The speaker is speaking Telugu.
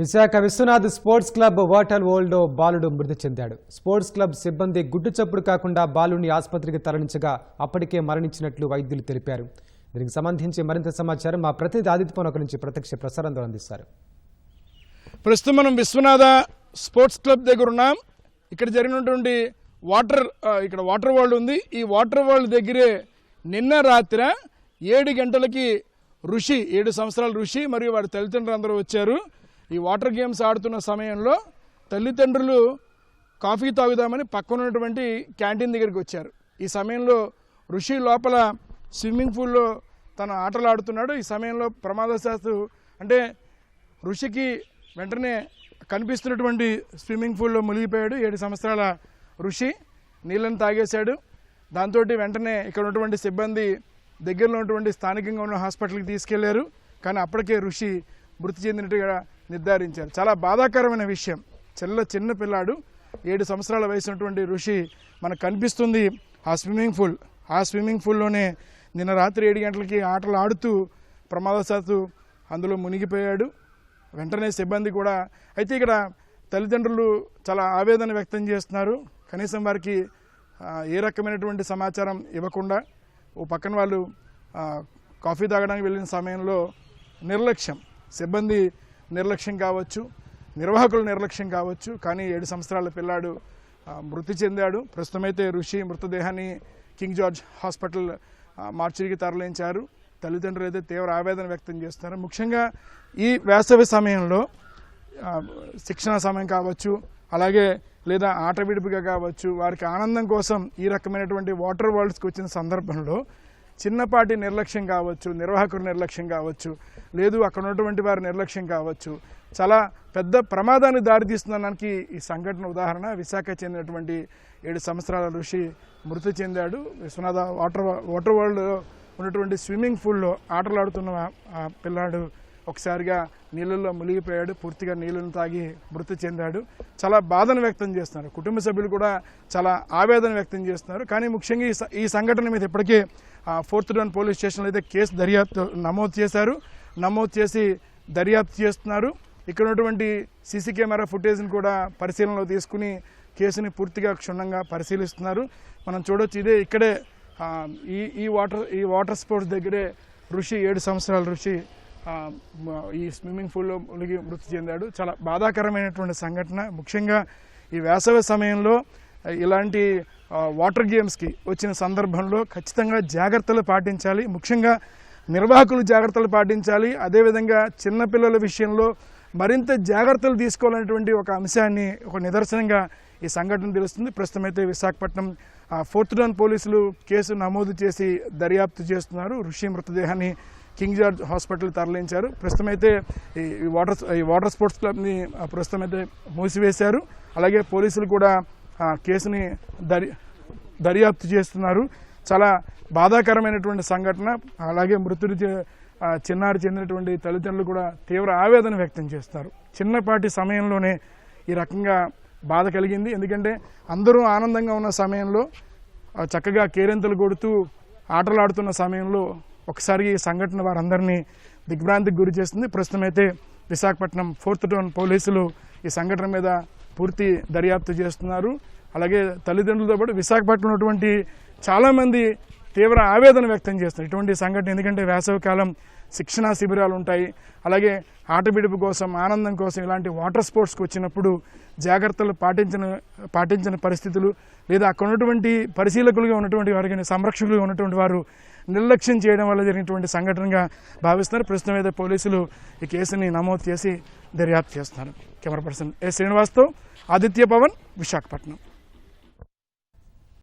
Visakha Viswanath sports club water world బాలుడు మృతి చెందాడు. స్పోర్ట్స్ క్లబ్ సిబ్బంది గుడ్డు చప్పుడు కాకుండా బాలుడిని ఆసుపత్రికి తరలించగా అప్పటికే మరణించినట్లు వైద్యులు తెలిపారు. దీనికి సంబంధించి మరింత సమాచారం మా ప్రతినిధి ఆదిత్య పవన్ నుంచి ప్రత్యక్ష ప్రసారంతో అందిస్తారు. ప్రస్తుతం మనం విశ్వనాథ స్పోర్ట్స్ క్లబ్ దగ్గర ఉన్నాం. ఇక్కడ జరిగినటువంటి వాటర్ ఇక్కడ వాటర్ వరల్డ్ ఉంది. ఈ వాటర్ వరల్డ్ దగ్గరే నిన్న రాత్రి ఏడు గంటలకి ఋషి ఏడు సంవత్సరాల ఋషి మరియు వారి తల్లిదండ్రులు అందరూ వచ్చారు. ఈ వాటర్ గేమ్స్ ఆడుతున్న సమయంలో తల్లిదండ్రులు కాఫీ తాగుదామని పక్కన ఉన్నటువంటి క్యాంటీన్ దగ్గరికి వచ్చారు. ఈ సమయంలో ఋషి లోపల స్విమ్మింగ్ పూల్లో తన ఆటలు ఆడుతున్నాడు. ఈ సమయంలో ప్రమాదశాస్తు అంటే ఋషికి వెంటనే కనిపిస్తున్నటువంటి స్విమ్మింగ్ పూల్లో మునిగిపోయాడు. ఏడు సంవత్సరాల ఋషి నీళ్ళని తాగేశాడు. దాంతో వెంటనే ఇక్కడ ఉన్నటువంటి సిబ్బంది దగ్గరలో ఉన్నటువంటి స్థానికంగా ఉన్న హాస్పిటల్కి తీసుకెళ్ళారు. కానీ అప్పటికే ఋషి మృతి చెందినట్టుగా నిర్ధారించారు. చాలా బాధాకరమైన విషయం. చెల్ల చిన్న పిల్లాడు ఏడు సంవత్సరాల వయసు ఉన్నటువంటి ఋషి మనకు కనిపిస్తుంది ఆ స్విమ్మింగ్ పూల్. ఆ స్విమ్మింగ్ పూల్లోనే నిన్న రాత్రి ఏడు గంటలకి ఆటలు ఆడుతూ ప్రమాదశాత్తు అందులో మునిగిపోయాడు. వెంటనే సిబ్బంది కూడా అయితే ఇక్కడ తల్లిదండ్రులు చాలా ఆవేదన వ్యక్తం చేస్తున్నారు. కనీసం వారికి ఏ రకమైనటువంటి సమాచారం ఇవ్వకుండా ఓ పక్కన వాళ్ళు కాఫీ తాగడానికి వెళ్ళిన సమయంలో నిర్లక్ష్యం. సిబ్బంది నిర్లక్ష్యం కావచ్చు నిర్వాహకుల నిర్లక్ష్యం కావచ్చు కానీ ఏడు సంవత్సరాల పిల్లాడు మృతి చెందాడు. ప్రస్తుతమైతే ఋషి మృతదేహాన్ని కింగ్ జార్జ్ హాస్పిటల్ మార్చిరికి తరలించారు. తల్లిదండ్రులు అయితే తీవ్ర ఆవేదన వ్యక్తం చేస్తున్నారు. ముఖ్యంగా ఈ వేసవి సమయంలో శిక్షణ సమయం కావచ్చు అలాగే లేదా ఆట విడుపుగా కావచ్చు వారికి ఆనందం కోసం ఈ రకమైనటువంటి వాటర్ వరల్డ్స్కి వచ్చిన సందర్భంలో చిన్నపాటి నిర్లక్ష్యం కావచ్చు నిర్వాహకుల నిర్లక్ష్యం కావచ్చు లేదు అక్కడ ఉన్నటువంటి వారి నిర్లక్ష్యం కావచ్చు చాలా పెద్ద ప్రమాదాన్ని దారితీస్తుందనడానికి ఈ సంఘటన ఉదాహరణ. విశాఖ చెందినటువంటి ఏడు సంవత్సరాల ఋషి మృతి చెందాడు. విశ్వనాథ వాటర్ వాటర్ వరల్డ్లో ఉన్నటువంటి స్విమ్మింగ్ పూల్లో ఆటలాడుతున్న ఆ పిల్లాడు ఒకసారిగా నీళ్ళల్లో మునిగిపోయాడు పూర్తిగా నీళ్ళను తాగి మృతి చెందాడు. చాలా బాధను వ్యక్తం చేస్తున్నారు. కుటుంబ సభ్యులు కూడా చాలా ఆవేదన వ్యక్తం చేస్తున్నారు. కానీ ముఖ్యంగా ఈ సంఘటన మీద ఇప్పటికే ఫోర్త్ డౌన్ పోలీస్ స్టేషన్లో అయితే కేసు దర్యాప్తు నమోదు చేశారు. నమోదు చేసి దర్యాప్తు చేస్తున్నారు. ఇక్కడ ఉన్నటువంటి సీసీ కెమెరా ఫుటేజ్ని కూడా పరిశీలనలో తీసుకుని కేసుని పూర్తిగా క్షుణ్ణంగా పరిశీలిస్తున్నారు. మనం చూడొచ్చు ఇదే ఇక్కడే ఈ ఈ వాటర్ ఈ వాటర్ స్పోర్ట్స్ దగ్గరే ఋషి ఏడు సంవత్సరాల ఋషి ఈ స్విమ్మింగ్ పూల్లో మునిగి మృతి చెందాడు. చాలా బాధాకరమైనటువంటి సంఘటన. ముఖ్యంగా ఈ వేసవి సమయంలో ఇలాంటి వాటర్ గేమ్స్కి వచ్చిన సందర్భంలో ఖచ్చితంగా జాగ్రత్తలు పాటించాలి. ముఖ్యంగా నిర్వాహకులు జాగ్రత్తలు పాటించాలి. అదేవిధంగా చిన్నపిల్లల విషయంలో మరింత జాగ్రత్తలు తీసుకోవాలనేటువంటి ఒక అంశాన్ని ఒక నిదర్శనంగా ఈ సంఘటన తెలుస్తుంది. ప్రస్తుతం అయితే విశాఖపట్నం ఫోర్త్ డౌన్ పోలీసులు కేసు నమోదు చేసి దర్యాప్తు చేస్తున్నారు. ఋషి మృతదేహాన్ని కింగ్ జార్జ్ హాస్పిటల్ తరలించారు. ప్రస్తుతం అయితే ఈ వాటర్ ఈ వాటర్ స్పోర్ట్స్ క్లబ్ని ప్రస్తుతం అయితే మూసివేశారు. అలాగే పోలీసులు కూడా ఆ కేసుని దర్ దర్యాప్తు చేస్తున్నారు. చాలా బాధాకరమైనటువంటి సంఘటన. అలాగే మృతుడి చే- చిన్నారి చెందినటువంటి తల్లిదండ్రులు కూడా తీవ్ర ఆవేదన వ్యక్తం చేస్తారు. చిన్నపాటి సమయంలోనే ఈ రకంగా బాధ కలిగింది. ఎందుకంటే అందరూ ఆనందంగా ఉన్న సమయంలో చక్కగా కేరింతలు కొడుతూ ఆటలాడుతున్న సమయంలో ఒకసారి ఈ సంఘటన వారందరినీ దిగ్భ్రాంతికి గురి చేస్తుంది. ప్రస్తుతమైతే విశాఖపట్నం ఫోర్త్ టౌన్ పోలీసులు ఈ సంఘటన మీద పూర్తి దర్యాప్తు చేస్తున్నారు. అలాగే తల్లిదండ్రులతో పాటు విశాఖపట్నం ఉన్నటువంటి చాలామంది తీవ్ర ఆవేదన వ్యక్తం చేస్తారు ఇటువంటి సంఘటన ఎందుకంటే వేసవికాలం శిక్షణా శిబిరాలు ఉంటాయి అలాగే ఆటపిడుపు కోసం ఆనందం కోసం ఇలాంటి వాటర్ స్పోర్ట్స్కి వచ్చినప్పుడు జాగ్రత్తలు పాటించిన పాటించిన పరిస్థితులు లేదా అక్కడ ఉన్నటువంటి పరిశీలకులుగా ఉన్నటువంటి వారికి సంరక్షకులుగా ఉన్నటువంటి వారు నిర్లక్ష్యం చేయడం వల్ల జరిగినటువంటి సంఘటనగా భావిస్తున్నారు. ప్రస్తుతం అయితే పోలీసులు ఈ కేసుని నమోదు చేసి దర్యాప్తు చేస్తున్నారు. కెమెరా పర్సన్ ఏ శ్రీనివాస్తో ఆదిత్య పవన్ విశాఖపట్నం.